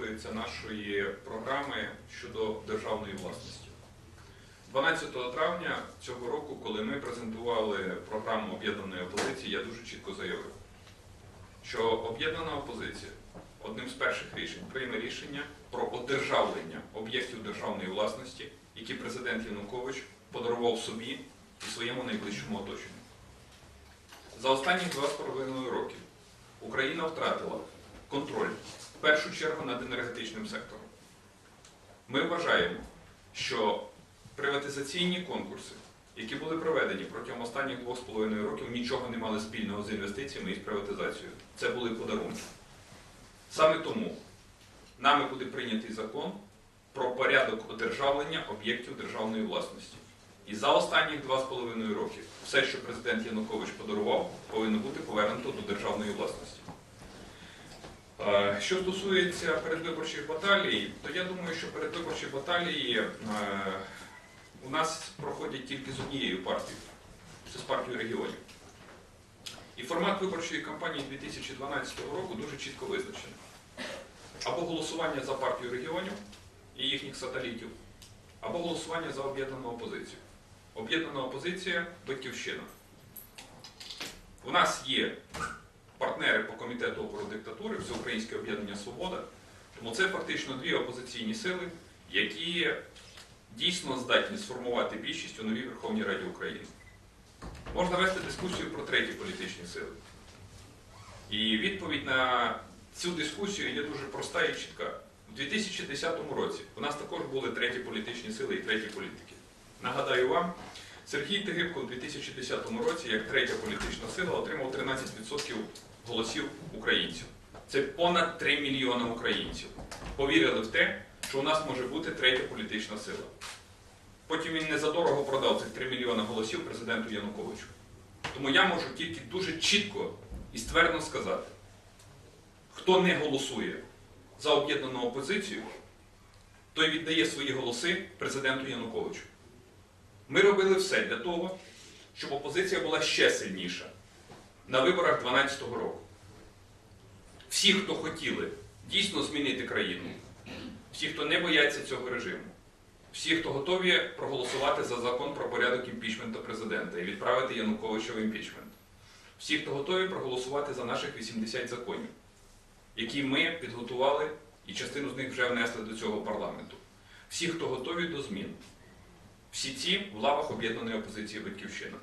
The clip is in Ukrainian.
стосується нашої програми щодо державної власності. 12 травня цього року, коли ми презентували програму об'єднаної опозиції, я дуже чітко заявив, що об'єднана опозиція одним з перших рішень прийме рішення про одержавлення об'єктів державної власності, які президент Янукович подарував собі і своєму найближчому оточенню. За останні два з половиною роки Україна втратила контроль в першу чергу над енергетичним сектором. Ми вважаємо, що приватизаційні конкурси, які були проведені протягом останніх двох з половиною років, нічого не мали спільного з інвестиціями і з приватизацією. Це були подарунки. Саме тому нами буде прийнятий закон про порядок одержавлення об'єктів державної власності. І за останні два з половиною роки все, що президент Янукович подарував, повинно бути повернуто до державної власності. Е, Що стосується передвиборчих баталій, то я думаю, що передвиборчі баталії е, у нас проходять тільки з однією партією це з партією регіонів. І формат виборчої кампанії 2012 року дуже чітко визначений. Або голосування за партію регіонів і їхніх сателітів, або голосування за об'єднану опозицію. Об'єднана опозиція Батьківщина. У нас є партнери по комітету опору диктатури, Всеукраїнське об'єднання Свобода. Тому це фактично дві опозиційні сили, які дійсно здатні сформувати більшість у новій Верховній Раді України. Можна вести дискусію про треті політичні сили. І відповідь на цю дискусію є дуже проста і чітка. У 2010 році у нас також були треті політичні сили і треті політики. Нагадаю вам, Сергій Тигибко у 2010 році, як третя політична сила, отримав 13% голосів українців. Це понад 3 мільйони українців. Повірили в те, що у нас може бути третя політична сила. Потім він незадорого продав цих 3 мільйони голосів президенту Януковичу. Тому я можу тільки дуже чітко і ствердно сказати, хто не голосує за об'єднану опозицію, той віддає свої голоси президенту Януковичу. Ми робили все для того, щоб опозиція була ще сильніша на виборах 2012 року. Всі, хто хотіли дійсно змінити країну, всі, хто не бояться цього режиму, всі, хто готові проголосувати за закон про порядок імпічменту президента і відправити Януковича в імпічмент, всі, хто готові проголосувати за наших 80 законів, які ми підготували і частину з них вже внесли до цього парламенту. Всі, хто готові до змін, всі ці в лавах об'єднаної опозиції Батьківщина.